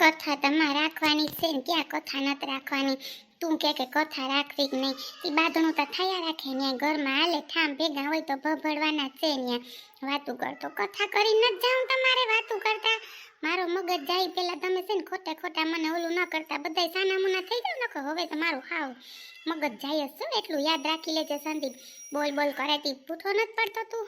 કથા તમારે રાખવાની છે ને ક્યાં કથા નથી રાખવાની? તું કે કે કથા રાખવી કે નહીં? એ બાદણું તો થયા રાખે ને ઘરમાં હાલે ઠામ ભેગા હોય તો ભભડવાના છે ને વાતું કરતો કથા કરી ન જાઉં તમારે વાતું કરતા. મારો મગજ જાય પેલા તમે છે ને ખોટા ખોટા મને ઓલું ન કરતા. બધાય સાના મુના થઈ જાવ નખો હવે તો મારું હાવ. મગજ જાય શું એટલું યાદ રાખી લેજે સંદીપ. બોલ બોલ કરાતી પૂઠો નથી પડતો તું.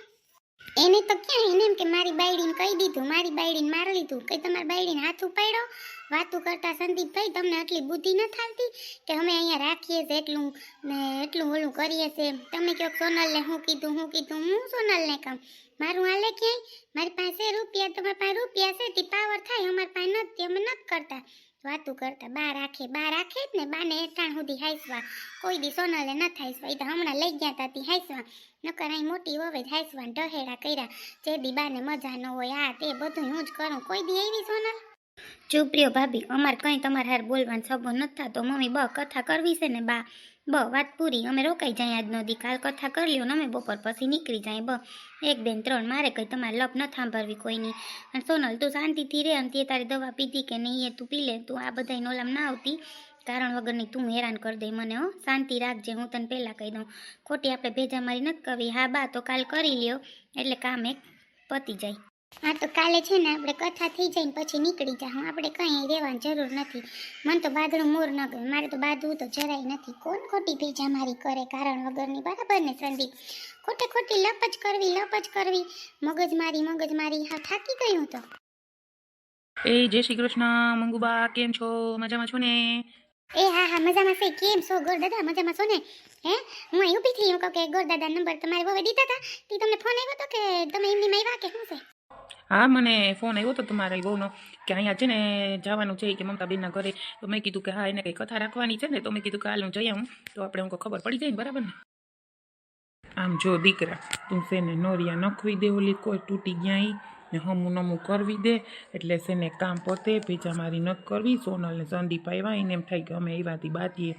એને તો ક્યાં એને એમ કે મારી બાયડીને કહી દીધું, મારી બાયડીને મારી લીધું કઈ તમારી બાયડીને હાથ ઉપાડ્યો. વાતું કરતા સંદીપભાઈ તમને આટલી બુદ્ધિ ન થાલતી કે અમે અહીંયા રાખીએ છીએ, એટલું, ને એટલું ઓલું કરીએ છીએ તમે કહો સોનલને હું કીધું હું કીધું, હું સોનલને કહું? મારું હાલે ક્યાંય? મારી પાસે રૂપિયા, તમારી પાસે રૂપિયા છે, તે પાવર થાય, અમારી પાસે નથી, અમે નથી કરતા. વાતું કરતા બા રાખે બા રાખે જ ને બાને એઠાણ સુધી હાઈસવા કોઈ દી સોનલે ન હાઈસવા એ તો હમણાં લઈ ગયા તા તી હાઈસવા નકર અહીં મોટી હોવે જ હાઈસવા ઢહેડા કર્યા. જે દી બાને મજા ન હોય, આ તે બધું હું જ કરું. કોઈ દી એવી સોનલ? ચૂપ ભાભી, અમારે કંઈ તમારે હાર બોલવાનો સબો નથી થતો. મમ્મી બ કથા કરવી છે ને બા? બ, વાત પૂરી. અમે રોકાઈ જાય આજનો દી કાલ કથા કરી લ્યો ને અમે બપોર પછી નીકળી જાય. બ, એક, બેન, ત્રણ, મારે કંઈ તમારે લપ ન સાંભળવી કોઈની. અને સોનલ, તું શાંતિથી રહે અને તે તારી દવા પીધી કે નહીં એ તું પી લે. તું આ બધાય નોલામ ના આવતી. કારણ વગરની તું હેરાન કરી દે મને, હો. શાંતિ રાખજે, હું તને પહેલાં કહી દઉં. ખોટી આપણે ભેજા મારી નથી કરવી. હા, બા, તો કાલ કરી લ્યો. એટલે કામ એક પતી જાય. હા તો કાલે છે ને આપણે કથા થઈ જાય ને પછી નીકળી જા. હું આપણે કંઈ રહેવાની જરૂર નથી. મને તો બાદરું મોર ન ગયું મારે તો બાદવું તો જરાય નથી. કોણ ખોટી ભેજા મારી કરે? કારણ વગરની બરાબર ને સંદીપ? ખોટે ખોટી લપ જ કરવી લપ જ કરવી. મગજ મારી મગજ મારી. હા થાકી ગયું તો. એ જય શ્રી કૃષ્ણ. મંગુબા કેમ છો? મજામાં છો ને? એ હા હા મજામાં છે. કેમ છો? ગોર દાદા મજામાં છો ને? હે? હું અહીં ઊભી થઈ. હું કહું કે ગોર દાદા નંબર તમારે બહુ દીધા હતા તે તમને ફોન આવ્યો હતો કે તમે એમની માં આવ્યા કે શું છે? હા મને ફોન આવ્યો હતો તમારા બહુનો કે અહીંયા છે ને જવાનું છે કે મમતાબેનના ઘરે તો મેં કીધું કે હા એને કંઈ કથા રાખવાની છે ને તો મેં કીધું કે હાલ હું જઈ આવું તો આપણે હું ખબર પડી જાય ને બરાબર ને આમ જો દીકરા તું શેને નોરિયા નખવી દે ઓલી કોઈ તૂટી ગયા ને હમું નમું કરવી દે એટલે શેને કામ પતે ભેજા મારી નખ કરવી સોનલને સંદીપ આવ્યા એને એમ થાય કે અમે આવ્યાથી બાતીએ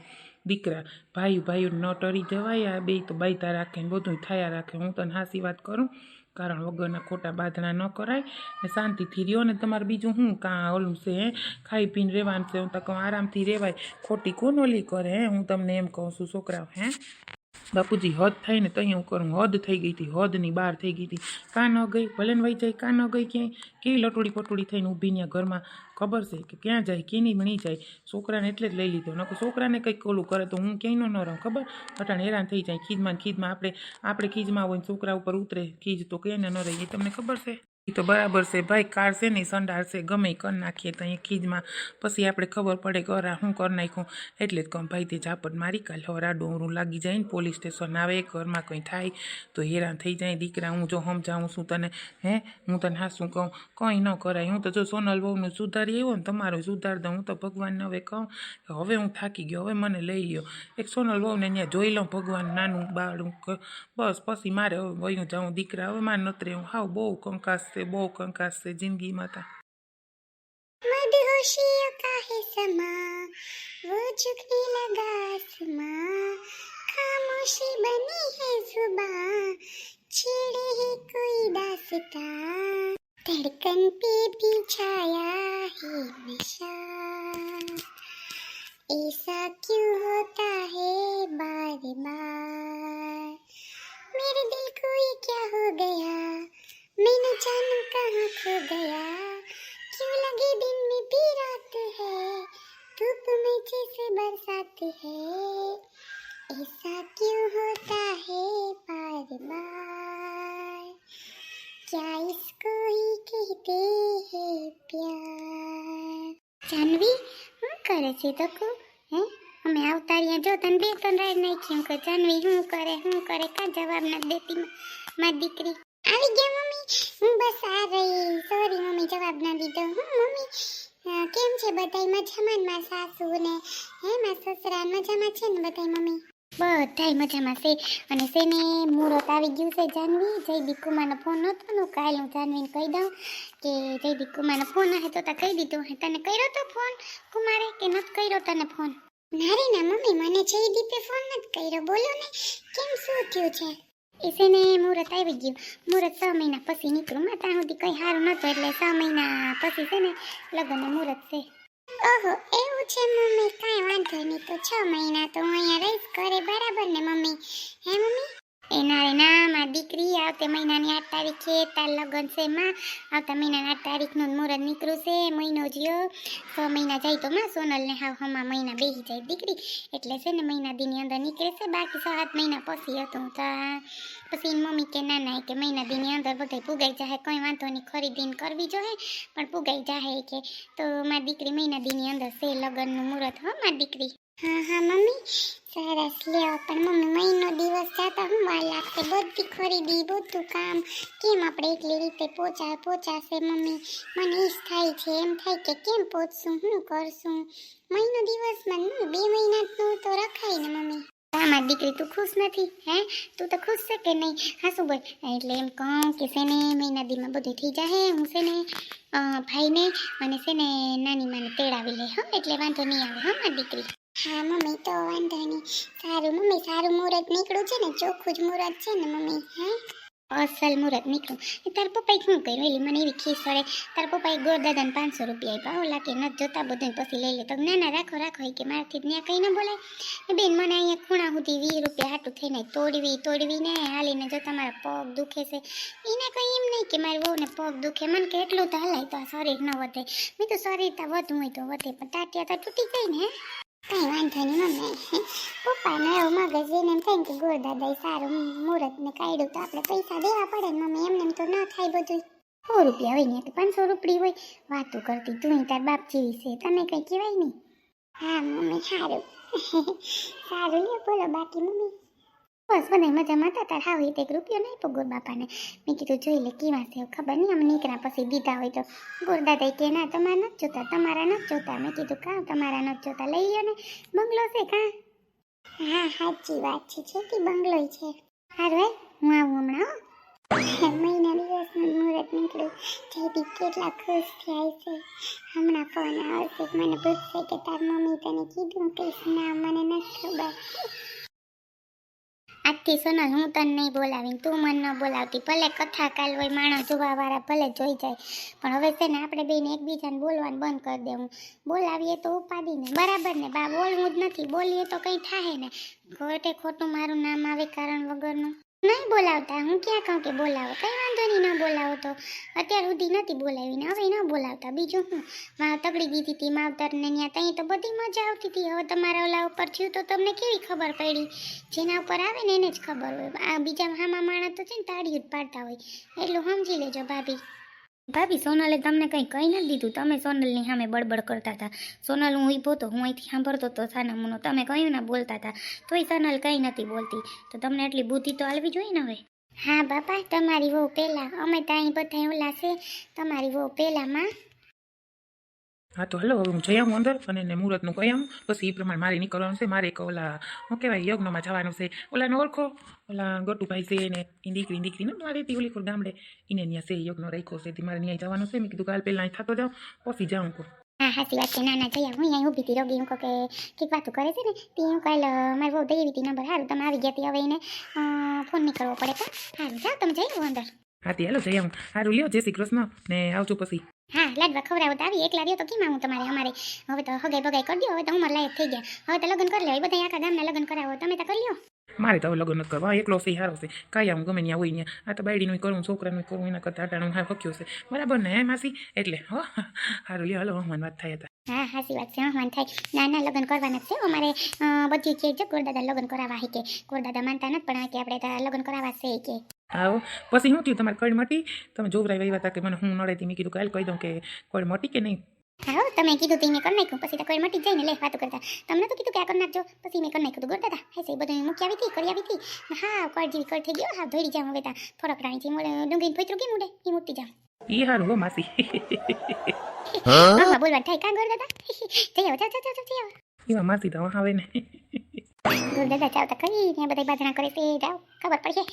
દીકરા ભાઈ ભાઈ ન ટરી જવાય આ બે તો બાયતા રાખે ને બધું થયા રાખે હું તને હાસી વાત કરું કારણ વગરના ખોટા બાંધણા ન કરાય ને શાંતિથી રહ્યો ને તમારે બીજું શું કાં ઓલું છે, હે? ખાઈ પીને રહેવાનું છે, હું તો કહું આરામથી રહેવાય. ખોટી કોણ ઓલી કરે, હે? હું તમને એમ કહું છું, છોકરાઓ, હે? બાપુજી હદ થાય ને તઈ હું કરું હદ થઈ ગઈ હતી, હદની બહાર થઈ ગઈ હતી. કાં ન ગઈ? ભલે વહી જાય, કાં ન ગઈ ક્યાંય? કેવી લટોડી પટોડી થઈને ઊભી ત્યાં ઘરમાં? ખબર છે કે ક્યાં જાય, કેની બની જાય? છોકરાને એટલે જ લઈ લીધો. નકો છોકરાને કંઈક ઓલું કરે તો હું ક્યાંય ન રહું, ખબર? અટાણે હેરાન થઈ જાય. ખીજમાં ખીજમાં આપણે આપણે ખીજમાં હોય છોકરા ઉપર ઉતરે, ખીજ તો ક્યાંય ન રહે, એ તમને ખબર છે? એ તો બરાબર છે. ભાઈ, કાર છે ને સંડાળ છે. ગમે કર નાખીએ તો અહીંયા ખીજમાં. પછી આપણે ખબર પડે કે અરા હું કરી નાખ્યું? એટલે જ કહું, ભાઈ, તે ઝાપટ મારી, કાલે હરા ડોંગરું લાગી જાય ને, પોલીસ સ્ટેશન આવે, ઘરમાં કંઈ થાય તો હેરાન થઈ જાય દીકરા, હું જો સમજાવું છું તને, હે? હું તને હાસું કહું? કંઈ ન કરાય. હું તો જો સોનલ બહુનું સુધારી આવ્યો ને, તમારું સુધાર દઉં. હું તો ભગવાનને હવે કહું કે હવે હું થાકી ગયો, હવે મને લઈ ગયો એક સોનલ બહુને ત્યાં જોઈ લઉં, ભગવાન, નાનું બાળું બસ, પછી મારે હવે વયું જાઉં, દીકરા, હવે મારે નતરે હું, હાવ બહુ કંકાસ છે બહુ કંકાસ છે જિંદગીમાં તા मदहोशियों का है समा वो झुकने लगा आसमां खामोशी बनी है जुबां छेड़े है कोई दास्तां धड़कन पे भी छाया है नशा ऐसा क्यों होता है बार बार જાનવી શું કરે છે તકુ હે? અમે આવતા જો તને બે ત્રણ રાડ નાખ્યું કે જાનવી, શું કરે? શું કરે? કા જવાબ નથી દેતી મારી દીકરી? આવી ગયા, મમ્મી. હું બસ આ રહી. સોરી મમ્મી, જવાબ ના દીધો. હું મમ્મી. કેમ છે બધાય? મજામાં મારા સાસુ ને? હે, મારા સસરા? મજામાં છે ને બધાય, મમ્મી? બધાય મજામાં છે. અને શેને મુહૂર્ત આવી ગયું છે જાનવી. જયદીપ કુમારનો ફોન નહોતો ને કાલ હું જાનવીને કહી દઉં કે જયદીપ કુમારનો ફોન આવે તો તા કહી દીધું હે. તને કર્યો તો ફોન કુમારે કે નથી કર્યો તને ફોન નારી ના મમ્મી, મને જયદીપે ફોન નથી કર્યો. બોલો ને, કેમ શું થયું છે? એસેને મુહૂર્ત આવી ગયું. મુહૂર્ત છ મહિના પછી નીકળું. માં ત્યાં સુધી કંઈ સારું નહોતું, એટલે છ મહિના પછી છે ને લગ્નનું મુહૂર્ત છે. ઓહો, એવું છે મમ્મી. કાંઈ નહીં તો છ મહિના તો હું અહીંયા રહીશ ઘરે બરાબર ને મમ્મી. હે મમ્મી? એના એના ના દીકરી આવતે મહિનાની આઠ તારીખે તાર લગ્ન છે માં. આવતા મહિનાની આઠ તારીખનું મુહૂર્ત નીકળ્યું છે, મહિનો જ્યો છ મહિના જાય તો માં સોનલને હાવ હમા મહિના બેસી જાય દીકરી. એટલે છે ને મહિના દીની અંદર નીકળે છે, બાકી છ સાત મહિના પછી હતું તો પછી મમ્મી કે ના ના કે મહિના દીની અંદર બધે પુગાઈ જાય કંઈ વાંધો નહીં, ખરીદીને કરવી જોઈએ પણ પુગાઈ જાય કે તો મારી દીકરી મહિના દીની અંદર છે, લગ્નનું મુહૂર્ત, હો મારી દીકરી. હા હા મમ્મી સરસ લ્યો પણ મમ્મી મહિનો દિવસ જતા હું વાર લાગશે બધી ખરીદી બધું કામ કેમ આપણે એટલી રીતે પહોંચા પહોંચાશે મમ્મી મને ઈજ થાય છે એમ થાય કે કેમ પહોંચશું શું કરશું મહિનો દિવસમાં નહીં બે મહિનાનું તો રખાય ને મમ્મી હા મારી દીકરી તું ખુશ નથી હે તું તો ખુશ છે કે નહીં હા શું બોલ એટલે એમ કહું કે છે ને મહિના દીમાં બધું થઈ જાય હું છે ને અ, ભાઈને અને છે ને નાની માને તેડાવી લે હો એટલે વાંધો નહીં આવે હો મારી દીકરી હા, મમ્મી, તો વાંધો નહીં. સારું, મમ્મી, સારું મુહૂર્ત નીકળ્યું છે ને? ચોખ્ખું જ મુહૂર્ત છે ને, મમ્મી? હા? અસલ મુહૂર્ત નીકળ્યું. એ તાર પપ્પાએ શું કર્યું? એટલે મને એવી ખીસ પડે તાર પપ્પાએ ગોરદાદાને પાંચસો રૂપિયા આપ્યા. ઓલા કે નથી જોતા બધું પછી લઈ લે. તો ના ના રાખો રાખો. કે મારાથી ત્યાં કંઈ ન બોલાય. બેન, મને અહીંયા ખૂણા સુધી વીસ રૂપિયા હાટું થઈને તોડવી તોડવી ને હાલીને જો તમારા પગ દુખે છે. એને કંઈ એમ નહીં કે મારી વહુને પગ દુખે. મને કે એટલું તો હલાય તો શરીર ન વધે. મેં તો શરીર તો વધુ હોય તો વધે. પણ તાટિયા તો તૂટી જાય ને કઈ વાંધો નહીં, મમ્મી. પપ્પાને એવું મગજ એને એમ થાય કે ગોળદાદાએ સારું મુહૂર્ત ને કાઢ્યું તો આપણે પૈસા દેવા પડે ને મમ્મી, એમને એમ તો ન થાય બધું સો રૂપિયા હોય ને તો પાંચસો રૂપિયા હોય. વાતું કરતી તું તાર બાપ જેવી છે તમે કઈ કહેવાય નહીં? હા, મમ્મી, સારું. સારું લે બોલો બાકી, મમ્મી. બસ બધા મજામાં હતા. તાર હાવ એક રૂપિયો નહીં પગોર બાપાને. મેં કીધું, જોઈ લે, કેવા છે? ખબર નહીં અમે નીકળ્યા પછી દીધા હોય તો. ગોરદાદા કે, ના, તમારે નથી જોતા, તમારા નથી જોતા. મેં કીધું, કાં, તમારા નથી જોતા? લઈ ગયો ને. બંગલો છે કાં? હા, સાચી વાત છે છોટી બંગલો છે. હારું હું આવું હમણાં મહિના દિવસનું મુહૂર્ત નીકળ્યું. જયદીપ કેટલા ખુશ થયા છે. હમણાં ફોન આવશે મને પૂછશે કે તાર મમ્મી તને કીધું કહીશ ના મને નથી ખબર. આજથી સોનલ, હું તને નહીં બોલાવીને તું મને ન બોલાવતી. ભલે કથા કાલ હોય, માણસ જોવાવાળા ભલે જોઈ જાય. પણ હવે છે ને, આપણે બેને એકબીજાને બોલવાનું બંધ કરી દેવું. બોલાવીએ તો ઉપાડીને. બરાબર ને, બા? બોલવું જ નથી. બોલીએ તો કંઈ થાય ને? ખોટે ખોટું મારું નામ આવે કારણ વગરનું? નહીં બોલાવતા. હું ક્યાં કહું કે બોલાવો? કંઈ વાંધો નહીં, ન બોલાવો તો. અત્યાર સુધી નથી બોલાવી ને હવે ન બોલાવતા. બીજું હું વાહ, તગડી દીધી હતી માવતરને ત્યાં. ત્યાં તો બધી મજા આવતી હતી હવે તમારા ઓલા ઉપર થયું તો તમને કેવી ખબર પડી? જેના ઉપર આવે ને એને જ ખબર હોય. આ બીજા હામા માણસ તો છે ને તાળી જ પાડતા હોય. એટલું સમજી લેજો ભાભી. ભાભી, સોનલે તમને કંઈ કહી નથી દીધું? તમે સોનલની સામે બળબડ કરતા હતા. સોનલ હું ઊભો તો હું અહીંથી સાંભળતો હતો સાનામુનો. તમે કહ્યું ના બોલતા હતા. તોય સોનલ કંઈ નથી બોલતી. તો તમને એટલી બુદ્ધિ તો આવવી જોઈએ ને હવે? હા બાપા, તમારી વહુ પહેલાં. અમે તો અહીં બધા ઓલા છે. તમારી વહુ પહેલાંમાં હા તો હલો હવે હું જઈ આવું અંદર અને એને મુહૂર્તનું કહી આવું પછી એ પ્રમાણે મારે નીકળવાનું છે મારે એક ઓલા શું કહેવાય યજ્ઞમાં જવાનું છે ઓલાને ઓળખો ઓલા ગોટુભાઈ છે ને એ દીકરી દીકરી ને મારે હતી ઓલી કોઈ ગામડે એને ત્યાં છે યજ્ઞ રાખ્યો છે તે મારે ત્યાં જવાનું છે મેં કીધું કાલ પહેલાં અહીં થતો જાઉં પછી જાઉં કહું હા સાચી વાત છે ના ના જયા હું અહીં ઊભી હતી રોગી હું કહું કે કંઈક વાતો કરે છે ને તે હું કાલ મારી બહુ દઈ હતી નંબર સારું તમે આવી ગયા હતી હવે એને અ, ફોન નહીં કરવો પડે કા સારું જાઓ તમે જઈ આવો અંદર હા તે હાલો જઈ આવું સારું લ્યો જય શ્રી કૃષ્ણ. ને આવજો પછી. હા લાડવા ખવડાવો તો આવી એકલા રહ્યો તો કેમ આવું તમારે? અમારે હવે તો હગાઈ બગાઈ કરી દો હવે તો ઉંમર લાયક થઈ ગયા. હવે તો લગ્ન કરી લે બધા આખા ગામના લગ્ન કરાવો તમે તો કરી લ્યો. મારે તો હવે લગ્ન નથી કરવા એકલો છે હારો છે. કાંઈ આવું ગમે ત્યાં હોય ત્યાં. આ તો બાયડીનું કરું છોકરાનું કરું એના કરતાં અટાણું હા ફક્યો છે. બરાબર ને હે માસી? એટલે હો સારું લ્યો હલો મને વાત થાય હતા. હા સાચી વાત છે હવાન થાય. ના ના લગ્ન કરવાના છે અમારે બધી કે છે ગોરદાદા લગ્ન કરાવવા હે કે. ગોરદાદા માનતા નથી પણ આ કે આપણે લગ્ન કરાવવા છે કે. આવો. પછી શું થયું તમારે કળ મટી? તમે જોવરાઈ વહી હતા કે મને હું નડે મેં કીધું કાલ કહી દઉં કે કળ મટી કે નહીં? હા હો, તમે કીધું તી મેં કરી નાખ્યું. પછી તો કોઈ મટી જ જાય ને લે વાતો કરતા. તમને તો કીધું કે આ કરી નાખજો. પછી મેં કરી નાખ્યું. તું ગોરદાદા હે છે બધું મૂકી આવી હતી કરી આવી હતી. હા કળ જેવી કળ થઈ ગયો હા ધોરી જામ હવે તા. ફરક રાણી થી મોડે ડુંગળી ભોતરું કેમ ઉડે? એ મૂકી જામ એ સારું હો માસી. હા બોલવા થાય. કા ગોરદાદા? જઈ આવો જાઓ જાઓ જાઓ એમાં માસી તો આવે ને. ગોરદાદા ચાવ તો કરી ને બધા બાજણા કરે જાઓ ખબર પડશે.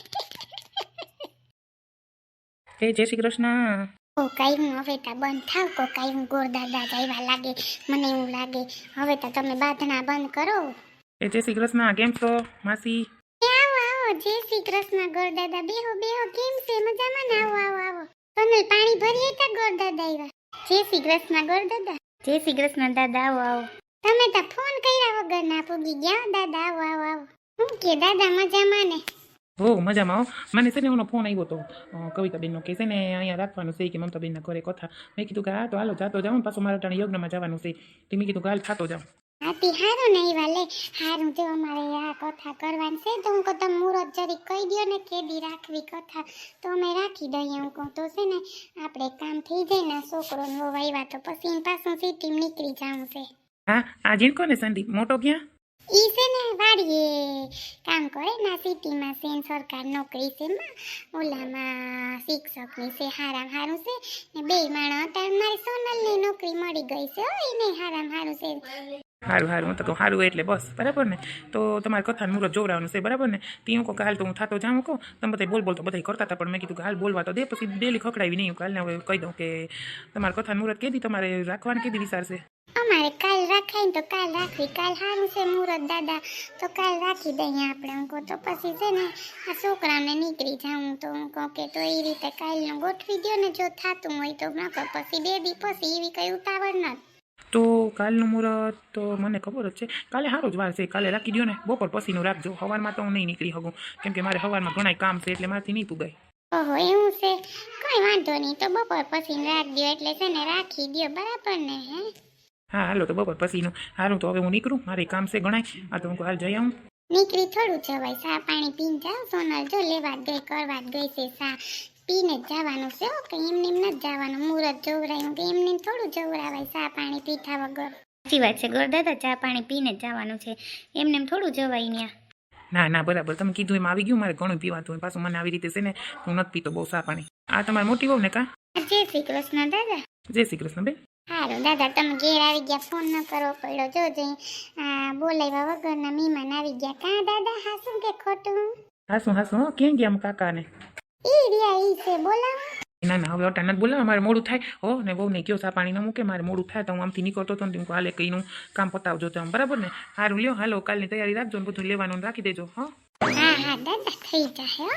એ જય શ્રી કૃષ્ણ. ઓ કઈ હું હવે તા બંધ થાવ. કો કઈ હું ગોરદાદા જાયવા લાગે મને એવું લાગે. હવે તો તમે બાંધણા બંધ કરો. એ જય શ્રી કૃષ્ણ કેમ છો માસી? આવો આવો જય શ્રી કૃષ્ણ. ગોરદાદા બેહો બેહો કેમ છે? મજામાં ને? આવો આવો આવો. તમે પાણી ભરીએ તા ગોરદાદા આવ્યા જય શ્રી કૃષ્ણ ગોરદાદા. જય શ્રી કૃષ્ણ દાદા આવો આવો. તમે તો ફોન કર્યા વગર ના પૂગી ગયા? દાદા આવો આવો આવો. હું કે દાદા મજામાં ને? હો મજામાં હો. મને છે ને એનો ફોન આવ્યો હતો કવિતાબેનનો કે છે ને અહીંયા રાખવાનું છે કે મમતાબેનના ઘરે કથા. મેં કીધું કે હા તો હાલો જાતો જાઉં પાછું મારે ટાણે યજ્ઞમાં જવાનું છે. તો મેં કીધું કે હાલ થતો જાઉં. આતી હારું નહીં વાલે. હારું જો અમારે આ કથા કરવાની છે તો હું કહું તમે મુહૂર્ત કહી દ્યો ને કેદી રાખવી કથા. તો અમે રાખી દઈએ હું કહું તો છે ને આપણે કામ થઈ જાય ને છોકરો નો તો પછી પાછું સિટી નીકળી જવું છે. હા આ જીણ કોને સંદીપ મોટો ક્યાં? ઈ છે કામ કરે ના સિટીમાં છે સરકાર નોકરી છે માં ઓલામાં શિક્ષકની છે, હારામ હારું છે. ને બે માણસ હતા, મારી સોનલની નોકરી મળી ગઈ છે. એને હારામ હારું છે. સારું સારું તો સારું એટલે બસ, બરાબર ને? તો તમારે કથાનું મુરત જોવડાવવાનું છે, બરાબર ને? તે હું કહું હાલ તો હું થતો જાઉં, કહું. તમે બધા બોલ બોલ તો બધા કરતા હતા, પણ મેં કીધું કે હાલ બોલવા તો દે, પછી ડેલી ખખડાવી નહીં હું કાલને હવે કહી દઉં કે તમારે કથાનું મુહૂર્ત કેદી તમારે રાખવાનું, કેદી વિચારશે અમારે કાલ રાખાય ને તો કાલ રાખવી કાલ સારું છે મુહૂર્ત દાદા. તો કાલ રાખી દઈએ આપણે કહું તો પછી છે ને આ છોકરાને નીકળી જાઉં તો હું કહું કે તો એ રીતે કાલનું ગોઠવી દો ને જો થતું હોય તો નકર પછી બે દી પછી એવી કઈ ઉતાવળ નથી તો કાલનું મુહૂર્ત તો મને ખબર જ છે. કાલે સારો જ વાર છે. કાલે રાખી દો ને. બપોર પછીનું રાખજો. સવારમાં તો હું નહીં નીકળી શકું. કેમ કે મારે સવારમાં ઘણા કામ છે એટલે મારાથી નહીં પુગાય. ઓહો એવું છે? કંઈ વાંધો નહીં. તો બપોર પછી રાખ દો એટલે છે ને રાખી દો બરાબર ને હે? હા હાલો તો બપોર પછીનું. હારું તો હવે હું નીકળું. મારે કામ છે ગણાય. આ તો હું હાલ જઈ આવું. નીકળી થોડું જવાય. સા પાણી પીને જાવ સોનલ જો લેવા ગઈ કરવા ગઈ છે સા. પીને જ જવાનું છે કે એમને એમ નથી જવાનું. મુહૂર્ત જોવરાયું કે એમને થોડું જોવરાવાય સા પાણી પીઠા વગર. સાચી વાત છે ગોરદાદા ચા પાણી પીને જ જવાનું છે. એમને એમ થોડું જવાય ત્યાં ના ના બરાબર. તમે કીધું એમ આવી ગયું મારે ઘણું પીવાતું હોય. પાછું મને આવી રીતે છે ને હું નથી પીતો બહુ સા પાણી. આ તમારે મોટી બહુ ને કા જય શ્રી કૃષ્ણ દાદા. જય શ્રી કૃષ્ણ બેન. સારું દાદા તમે ઘેર આવી ગયા ફોન ન કરવો પડ્યો. જોજે આ બોલાવ્યા વગરના મહેમાન આવી ગયા. કાં દાદા હાસું કે ખોટું? હાસું હાસું ક્યાં ગયા કાકાને? ઈ રહ્યા ઈ છે બોલાવો. ના ના હવે ઓટા નથી બોલાવો મારે મોડું થાય. હો ને બહુ નહીં કયો સા પાણી ન મૂકે મારે મોડું થાય તો હું આમથી નીકળતો હતો ને હાલે કઈનું કામ પતાવજો તમે બરાબર ને? સારું લ્યો હાલો કાલની તૈયારી રાખજો ને બધું લેવાનું રાખી દેજો હા. હા દાદા થઈ હો.